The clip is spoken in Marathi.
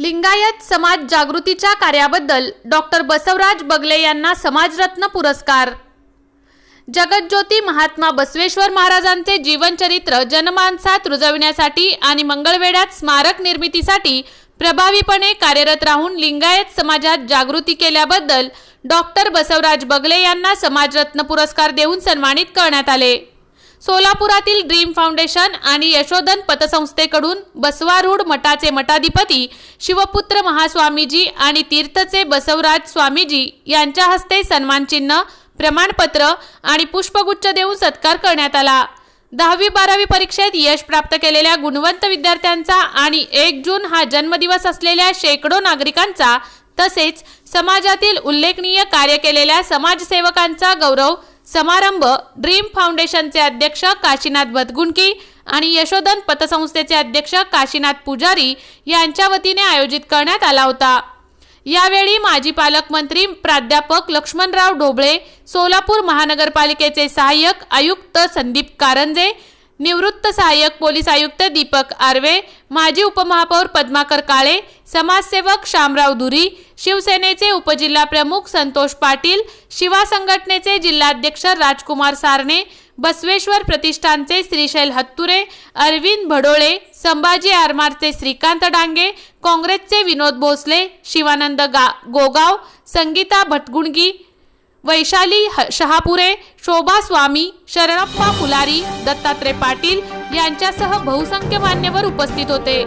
लिंगायत समाज जागृतीच्या कार्याबद्दल डॉक्टर बसवराज बगले यांना समाजरत्न पुरस्कार. जगज्योती महात्मा बसवेश्वर महाराजांचे जीवनचरित्र जनमानसात रुजविण्यासाठी आणि मंगळवेढ्यात स्मारक निर्मितीसाठी प्रभावीपणे कार्यरत राहून लिंगायत समाजात जागृती केल्याबद्दल डॉक्टर बसवराज बगले यांना समाजरत्न पुरस्कार देऊन सन्मानित करण्यात आले. सोलापुरातील ड्रीम फाउंडेशन आणि यशोधन पतसंस्थेकडून बसवारूढ मठाचे मठाधिपती शिवपुत्र महास्वामीजी आणि तीर्थचे बसवराज स्वामीजी यांच्या हस्ते सन्मानचिन्ह प्रमाणपत्र आणि पुष्पगुच्छ देऊन सत्कार करण्यात आला. दहावी बारावी परीक्षेत यश प्राप्त केलेल्या गुणवंत विद्यार्थ्यांचा आणि एक जून हा जन्मदिवस असलेल्या शेकडो नागरिकांचा तसेच समाजातील उल्लेखनीय कार्य केलेल्या समाजसेवकांचा गौरव समारंभ ड्रीम फाउंडेशनचे अध्यक्ष काशीनाथ बदगुंडकी आणि यशोधन पतसंस्थेचे अध्यक्ष काशीनाथ पुजारी यांच्या वतीने आयोजित करण्यात आला होता. यावेळी माजी पालकमंत्री प्राध्यापक लक्ष्मणराव ढोबळे सोलापूर महानगरपालिकेचे सहाय्यक आयुक्त संदीप कारंजे निवृत्त सहाय्यक पोलीस आयुक्त दीपक आर्वे माजी उपमहापौर पद्माकर काळे समाजसेवक शामराव दुरी शिवसेनेचे उपजिल्हा प्रमुख संतोष पाटील शिवा संघटनेचे जिल्हाध्यक्ष राजकुमार सारणे बसवेश्वर प्रतिष्ठानचे श्रीशैल हत्तुरे अरविंद भडोळे संभाजी आरमारचे श्रीकांत डांगे काँग्रेसचे विनोद भोसले शिवानंद गा गोगाव संगीता भटगुणगी वैशाली ह- शहापुरे शोभा स्वामी शरणप्पा फुलारी दत्तात्रय पाटील यांच्यासह बहुसंख्य मान्यवर उपस्थित होते.